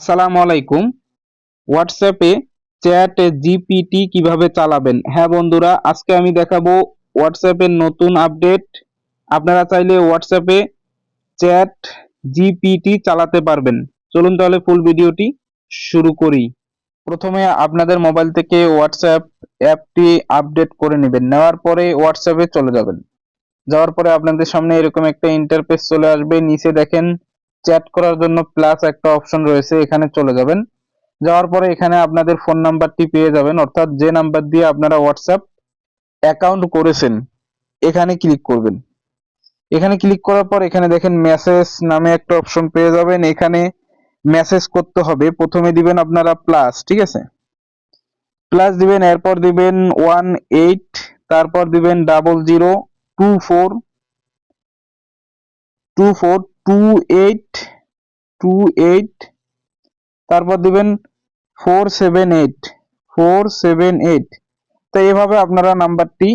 আসসালামু আলাইকুম। হোয়াটসঅ্যাপে চ্যাট জিপিটি কীভাবে চালাবেন? হ্যাঁ বন্ধুরা, আজকে আমি দেখাবো হোয়াটসঅ্যাপের নতুন আপডেট আপনারা চাইলে হোয়াটসঅ্যাপে চ্যাট জিপিটি চালাতে পারবেন। চলুন তাহলে ফুল ভিডিওটি শুরু করি। প্রথমে আপনাদের মোবাইল থেকে হোয়াটসঅ্যাপ অ্যাপটি আপডেট করে নেবেন। নেওয়ার পরে হোয়াটসঅ্যাপে চলে যাবেন। যাওয়ার পরে আপনাদের সামনে এরকম একটা ইন্টারফেস চলে আসবে। নিচে দেখেন চ্যাট করার জন্য প্লাস একটা অপশন রয়েছে, এখানে চলে যাবেন। যাওয়ার পরে এখানে আপনাদের ফোন নাম্বারটি পেয়ে যাবেন, অর্থাৎ যে নাম্বার দিয়ে আপনারা হোয়াটসঅ্যাপ অ্যাকাউন্ট করেছেন, এখানে ক্লিক করবেন। এখানে ক্লিক করার পর এখানে দেখেন মেসেজ নামে একটা অপশন পেয়ে যাবেন, এখানে মেসেজ করতে হবে। প্রথমে দিবেন আপনারা প্লাস ঠিক আছে? প্লাস দিবেন, এরপর দিবেন ওয়ান এইট তারপর দিবেন double zero two four two four two eight two eight তারপর দিবেন four seven eight four seven eight তো এভাবে আপনারা নাম্বারটি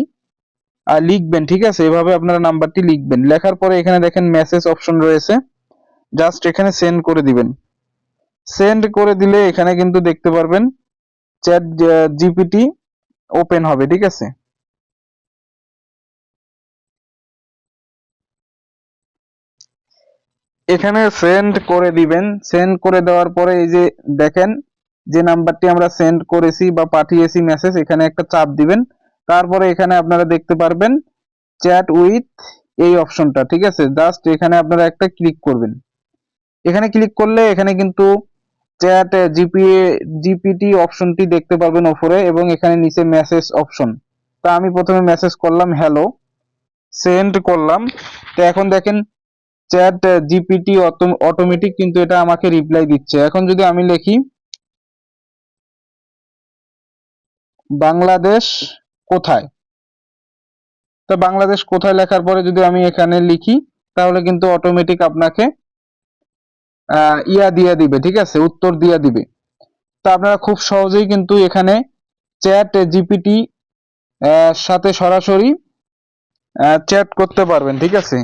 লিখবেন, ঠিক আছে? এভাবে আপনারা নাম্বারটি লিখবেন। লেখার পরে এখানে দেখেন মেসেজ অপশন রয়েছে। জাস্ট এখানে সেন্ড করে দিবেন। সেন্ড করে দিলে এখানে কিন্তু দেখতে পারবেন চ্যাট জিপিটি ওপেন হবে, ঠিক আছে? এখানে সেন্ড করে দিবেন। সেন্ড করে দেওয়ার পরে এই যে দেখেন, যে নাম্বারটি আমরা সেন্ড করেছি বা পাঠিয়েছি মেসেজ এখানে একটা চাপ দিবেন। তারপরে এখানে আপনারা দেখতে পারবেন চ্যাট উইথ এই অপশনটা ঠিক আছে? জাস্ট এখানে আপনারা একটা ক্লিক করবেন। এখানে ক্লিক করলে এখানে কিন্তু চ্যাট জিপিএ জিপিটি অপশনটি দেখতে পারবেন ওপরে এবং এখানে নিচে মেসেজ অপশন তা আমি প্রথমে মেসেজ করলাম হ্যালো সেন্ড করলাম। তো এখন দেখেন চ্যাট জিপিটি অটোমেটিক কিন্তু এটা আমাকে রিপ্লাই দিচ্ছে। এখন যদি আমি লিখি, বাংলাদেশ কোথায়? তো বাংলাদেশ কোথায় লেখার পরে যদি আমি এখানে লিখি, তাহলে কিন্তু অটোমেটিক আপনাকে ইয়া দিয়ে দিবে, ঠিক আছে? উত্তর দিয়ে দিবে। তো আপনারা খুব সহজেই কিন্তু এখানে চ্যাট জিপিটি সাথে সরাসরি চ্যাট করতে পারবেন, ঠিক আছে?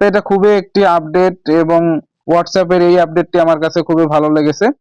তো এটা খুবই একটি আপডেট এবং হোয়াটসঅ্যাপের এই আপডেটটি আমার কাছে খুবই ভালো লেগেছে।